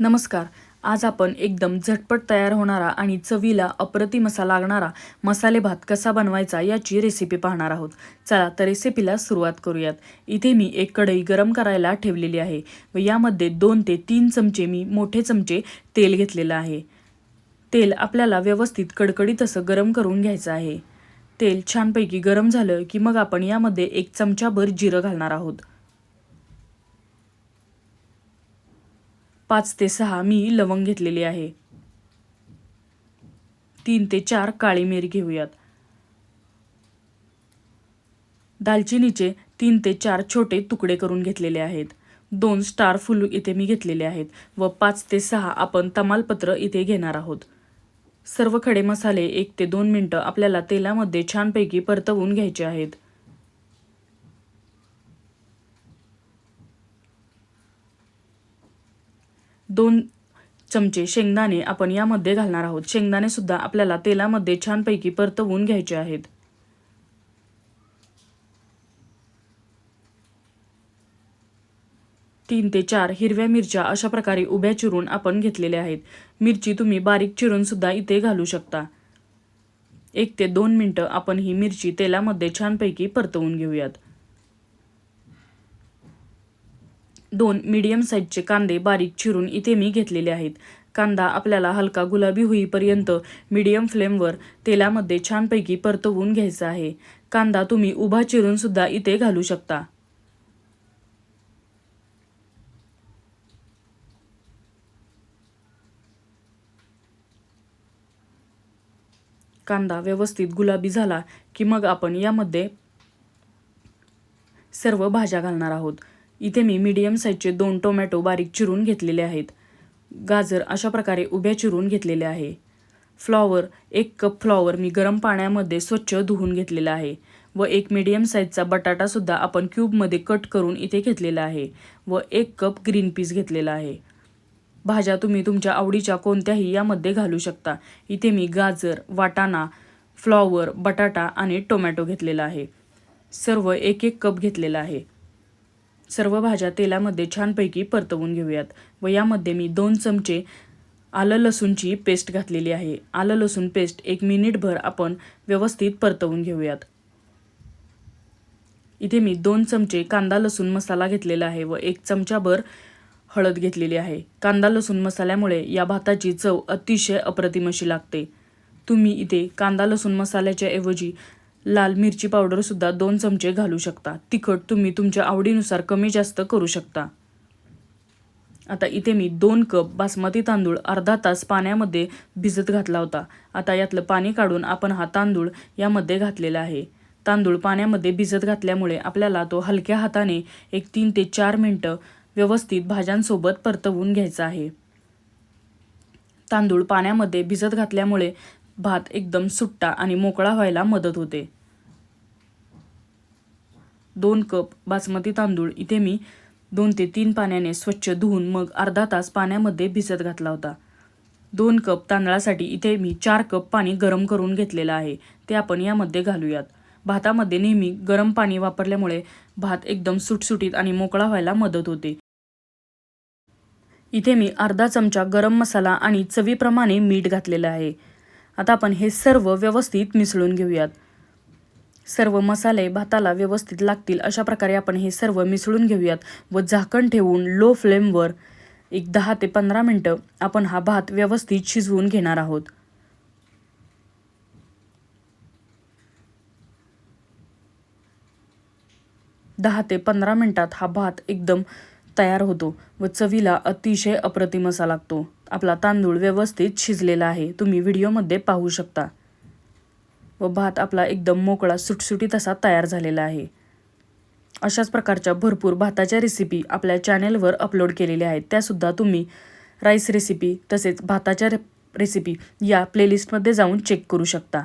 नमस्कार. आज आपण एकदम झटपट तयार होणारा आणि चवीला अप्रतिम असा लागणारा मसाले भात कसा बनवायचा याची रेसिपी पाहणार आहोत. चला तर रेसिपीला सुरुवात करूयात. इथे मी एक कढई गरम करायला ठेवलेली आहे व यामध्ये दोन ते तीन चमचे मी मोठे चमचे तेल घेतलेलं आहे. तेल आपल्याला व्यवस्थित कडकडीत असं गरम करून घ्यायचं आहे. तेल छानपैकी गरम झालं की मग आपण यामध्ये एक चमचाभर जिरं घालणार आहोत. पाच ते सहा मी लवंग घेतलेली आहे. तीन ते चार काळी मिरी घेऊयात. दालचिनीचे तीन ते चार छोटे तुकडे करून घेतलेले आहेत. दोन स्टार फुल इथे मी घेतलेले आहेत व पाच ते सहा आपण तमालपत्र इथे घेणार आहोत. सर्व खडे मसाले एक ते दोन मिनटं आपल्याला तेलामध्ये छानपैकी परतवून घ्यायचे आहेत. दोन चमचे शेंगदाणे आपण यामध्ये घालणार आहोत. शेंगदाणेसुद्धा आपल्याला तेलामध्ये छानपैकी परतवून घ्यायचे आहेत. तीन ते चार हिरव्या मिरच्या अशा प्रकारे उभ्या चिरून आपण घेतलेल्या आहेत. मिरची तुम्ही बारीक चिरून सुद्धा इथे घालू शकता. एक ते दोन मिनटं आपण ही मिरची तेलामध्ये छानपैकी परतवून घेऊयात. दोन मीडियम साईजचे कांदे बारीक चिरून इथे मी घेतलेले आहेत. कांदा आपल्याला हलका गुलाबी होईपर्यंत मीडियम फ्लेमवर तेलामध्ये छानपैकी परतवून घ्यायचा आहे. कांदा तुम्ही उभा चिरून सुद्धा इथे घालू शकता. कांदा व्यवस्थित गुलाबी झाला की मग आपण यामध्ये सर्व भाज्या घालणार आहोत. इथे मी मीडियम साईजचे दोन टोमॅटो बारीक चिरून घेतलेले आहेत. गाजर अशा प्रकारे उभ्या चिरून घेतलेले आहे. फ्लॉवर एक कप फ्लॉवर मी गरम पाण्यामध्ये स्वच्छ धुवून घेतलेला आहे व एक मीडियम साईजचा बटाटासुद्धा आपण क्यूबमध्ये कट करून इथे घेतलेला आहे व एक कप ग्रीन पीस घेतलेला आहे. भाज्या तुम्ही तुमच्या आवडीच्या कोणत्याही यामध्ये घालू शकता. इथे मी गाजर वाटाणा फ्लॉवर बटाटा आणि टोमॅटो घेतलेला आहे. सर्व एक एक कप घेतलेला आहे. सर्व भाज्या तेलामध्ये छानपैकी परतवून घेऊयात व यामध्ये मी दोन चमचे आलं लसूणची पेस्ट घातलेली आहे. आलं लसूण पेस्ट एक मिनिटभर आपण व्यवस्थित परतवून घेऊयात. इथे मी दोन चमचे कांदा लसूण मसाला घेतलेला आहे व एक चमचाभर हळद घेतलेली आहे. कांदा लसूण मसाल्यामुळे या भाताची चव अतिशय अप्रतिम अशी लागते. तुम्ही इथे कांदा लसूण मसाल्याच्या ऐवजी लाल मिरची पावडरसुद्धा दोन चमचे घालू शकता. तिखट तुम्ही तुमच्या आवडीनुसार कमी जास्त करू शकता. आता इथे मी दोन कप बासमती तांदूळ अर्धा तास पाण्यामध्ये भिजत घातला होता. आता यातलं पाणी काढून आपण हा तांदूळ यामध्ये घातलेला आहे. तांदूळ पाण्यामध्ये भिजत घातल्यामुळे आपल्याला तो हलक्या हाताने एक तीन ते चार मिनटं व्यवस्थित भाज्यांसोबत परतवून घ्यायचा आहे. तांदूळ पाण्यामध्ये भिजत घातल्यामुळे भात एकदम सुट्टा आणि मोकळा व्हायला मदत होते. दोन कप बासमती तांदूळ. इथे मी दोन ते तीन पाण्याने स्वच्छ धुवून मग अर्धा तास पाण्यामध्ये भिजत घातला होता. दोन कप तांदळासाठी इथे मी चार कप पाणी गरम करून घेतलेलं आहे. ते आपण यामध्ये घालूयात. भातामध्ये नेहमी गरम पाणी वापरल्यामुळे भात एकदम सुटसुटीत आणि मोकळा व्हायला मदत होते. इथे मी अर्धा चमचा गरम मसाला आणि चवीप्रमाणे मीठ घातलेलं आहे. आता आपण हे सर्व व्यवस्थित मिसळून घेऊयात. सर्व मसाले भाताला व्यवस्थित लागतील अशा प्रकारे आपण हे सर्व मिसळून घेऊयात व झाकण ठेवून लो फ्लेमवर एक दहा ते पंधरा मिनटं आपण हा भात व्यवस्थित शिजवून घेणार आहोत. दहा ते पंधरा मिनटात हा भात एकदम तयार होतो व चवीला अतिशय अप्रतिम असा लागतो. आपला तांदूळ व्यवस्थित शिजलेला आहे. तुम्ही व्हिडिओमध्ये पाहू शकता. व भात आपला एकदम मोकळा सुटसुटीत असा तयार झालेला आहे. अशाच प्रकारच्या भरपूर भाताच्या रेसिपी आपल्या चॅनेलवर अपलोड केलेल्या आहेत. त्यासुद्धा तुम्ही राईस रेसिपी तसेच भाताच्या रेसिपी या प्लेलिस्टमध्ये जाऊन चेक करू शकता.